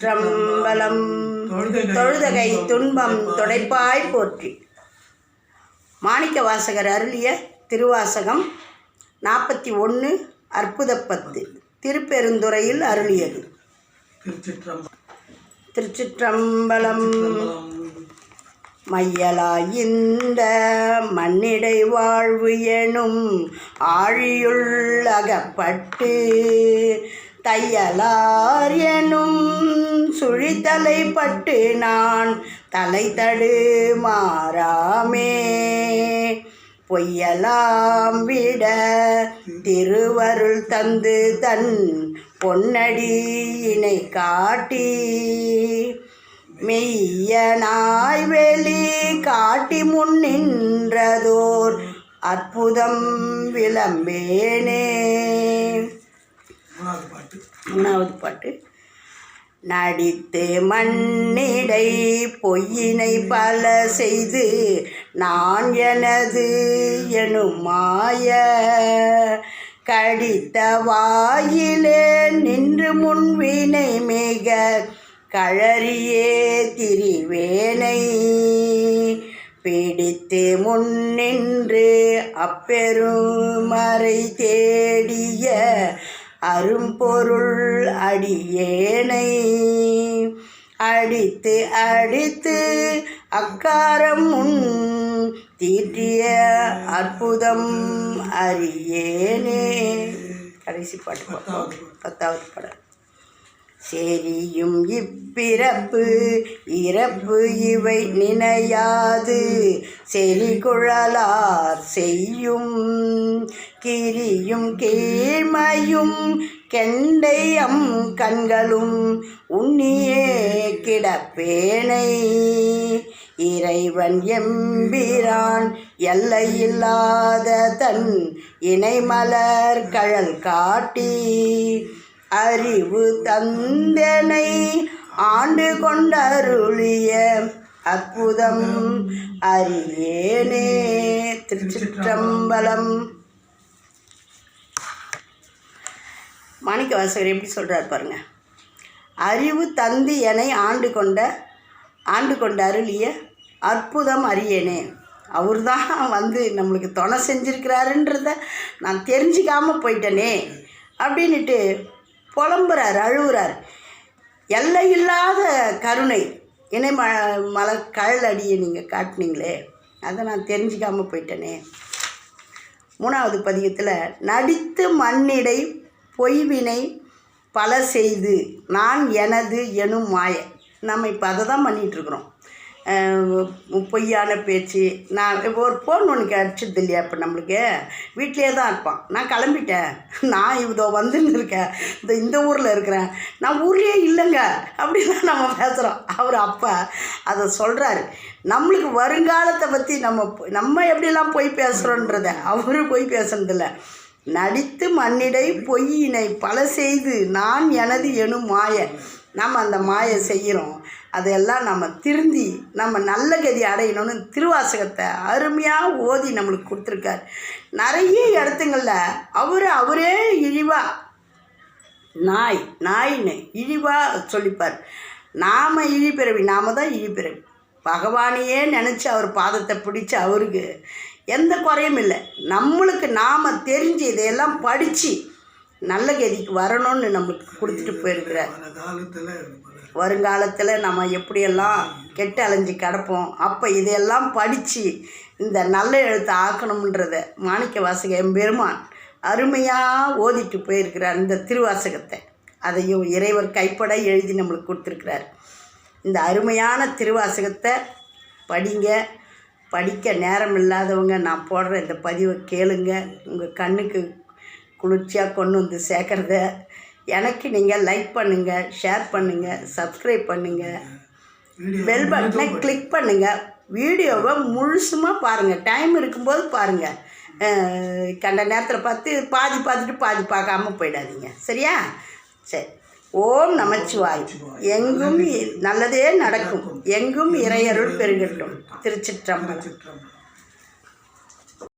திருச்சிற்றம்பலம் தொழுதகை துன்பம் தொடைப்பாய் போற்றி. மாணிக்க வாசகர் அருளிய திருவாசகம் நாற்பத்தி ஒன்று அற்புதப்பத்து திருப்பெருந்துறையில் அருளியது. திருச்சிற்றம்பலம் திருச்சிற்றம்பலம் இந்த மண்ணிடை வாழ்வு எனும் ஆழியுள் அகப்பட்டு தையலார் எனும் சுழித்தலை பட்டு நான் தலை தடு மாறாமே. பொய்யலாம் விட திருவருள் தந்து தன் பொன்னடியினை காட்டி மெய்யனாய் வெளி காட்டி முன் நின்றதோர் அற்புதம் விளம்பேனே. மூணாவது பாட்டு. மூணாவது பாட்டு. நடித்து மண்ணிடை பொய்யினை பல செய்து நான் எனது எனும் மாய கடித்த வாயிலே நின்று முன்வினை மிக கழறியே திரிவேனை. பிடித்து முன்னின்று அப்பெருமறை தேடிய அரும்பொருள் அடியேனை. அடித்து அடித்து அக்காரம் முன் தீட்டிய அற்புதம் அறியேனே. கடைசி பாட்டு பத்தாவது படம் செரியும் இப்பிறப்பு இறப்பு இவை நினையாது. செறிகுழலார் செய்யும் கிரியும் கீழ்மையும் கெண்டையம் கண்களும் உன்னியே கிடப்பேனை. இறைவன் எம்பிரான் எல்லையில்லாத தன் இணைமலர் கழல் காட்டி அறிவு தந்தனை ஆண்டு கொண்டருளிய அற்புதம் அறியேனே. திருச்சிற்றம்பலம் மாணிக்க வாசகர் எப்படி சொல்கிறார் பாருங்க. அறிவு தந்து என ஆண்டு கொண்ட ஆண்டு கொண்ட அருளிய அற்புதம் அறியேனே. அவர் தான் வந்து நம்மளுக்கு துணை செஞ்சுருக்கிறாருன்றத நான் தெரிஞ்சிக்காமல் போயிட்டேனே அப்படின்ட்டு புலம்புறார் அழுகுறார் எல்லையில்லாத கருணை இணை ம மலர் கழல் அடியை நீங்கள் காட்டினீங்களே அதை நான் தெரிஞ்சிக்காமல் போயிட்டேனே. மூணாவது பதியத்தில் நடித்து மண்ணிடை பொய்வினை பல செய்து நான் எனது எனும் மாய. நம்ம இப்போ அதை தான் பண்ணிகிட்ருக்குறோம் பொய்யான பேச்சு. நான் இப்போ ஒரு ஃபோன் ஒன்று கிடச்சிது இல்லையா இப்போ நம்மளுக்கு? வீட்டிலே தான் இருப்பான். நான் கிளம்பிட்டேன். நான் இதோ வந்துன்னு இருக்கேன். இந்த இந்த ஊரில் இருக்கிறேன். நான் ஊர்லேயே இல்லைங்க. அப்படிலாம் நம்ம பேசுகிறோம் அவர் அப்பா அதை சொல்கிறாரு நம்மளுக்கு வருங்காலத்தை பற்றி நம்ம நம்ம எப்படிலாம் பொய் பேசுகிறோன்றத அவரும் பொய் பேசுனதில்லை. நடித்து மண்ணிடை பொய்யினை பல செய்து நான் எனது எனும் மாய. நம்ம அந்த மாயை செய்கிறோம் அதையெல்லாம் நம்ம திருந்தி நம்ம நல்ல கதி அடையணும்னு திருவாசகத்தை அருமையாக ஓதி நம்மளுக்கு கொடுத்துருக்காரு. நிறைய இடத்துங்களில் அவர் அவரே இழிவா நாய் நாயின்னு இழிவாக சொல்லிப்பார். நாம் இழிப்பிறவி நாம தான் இழிப்பிறவி பகவானையே நினச்சி அவர் பாதத்தை பிடிச்சி அவருக்கு எந்த குறையும் இல்லை. நம்மளுக்கு நாம் தெரிஞ்சு இதையெல்லாம் படித்து நல்ல கதிக்கு வரணும்னு நம்மளுக்கு கொடுத்துட்டு போயிருக்கிறார். வருங்காலத்தில் நம்ம எப்படியெல்லாம் கெட்டு அலைஞ்சு கிடப்போம் அப்போ இதையெல்லாம் படித்து இந்த நல்ல எழுத்தை ஆக்கணும்ன்றத மாணிக்க வாசக எம்பெருமான் அருமையாக ஓதிட்டு போயிருக்கிறார் இந்த திருவாசகத்தை. அதையும் இறைவர் கைப்பட எழுதி நம்மளுக்கு கொடுத்துருக்கிறார். இந்த அருமையான திருவாசகத்தை படிங்க. படிக்க நேரம் இல்லாதவங்க நான் போடுற இந்த பதிவை கேளுங்க. உங்கள் கண்ணுக்கு குளிர்ச்சியாக கொண்டு வந்து சேர்க்குறத எனக்கு நீங்கள் லைக் பண்ணுங்கள் ஷேர் பண்ணுங்கள் சப்ஸ்கிரைப் பண்ணுங்கள் பெல் பட்டனை கிளிக் பண்ணுங்கள் வீடியோவை முழுசுமாக பாருங்கள் டைம் இருக்கும்போது பாருங்கள் கண்ட நேரத்தில் பார்த்து பாதி பார்த்துட்டு பாதி பார்க்காம போயிடாதீங்க. சரியா? சரி. ஓம் நமச்சிவாய். எங்கும் நல்லதே நடக்கும். எங்கும் இறையருள் பெருகட்டும். திருச்சிற்றம்பலம்.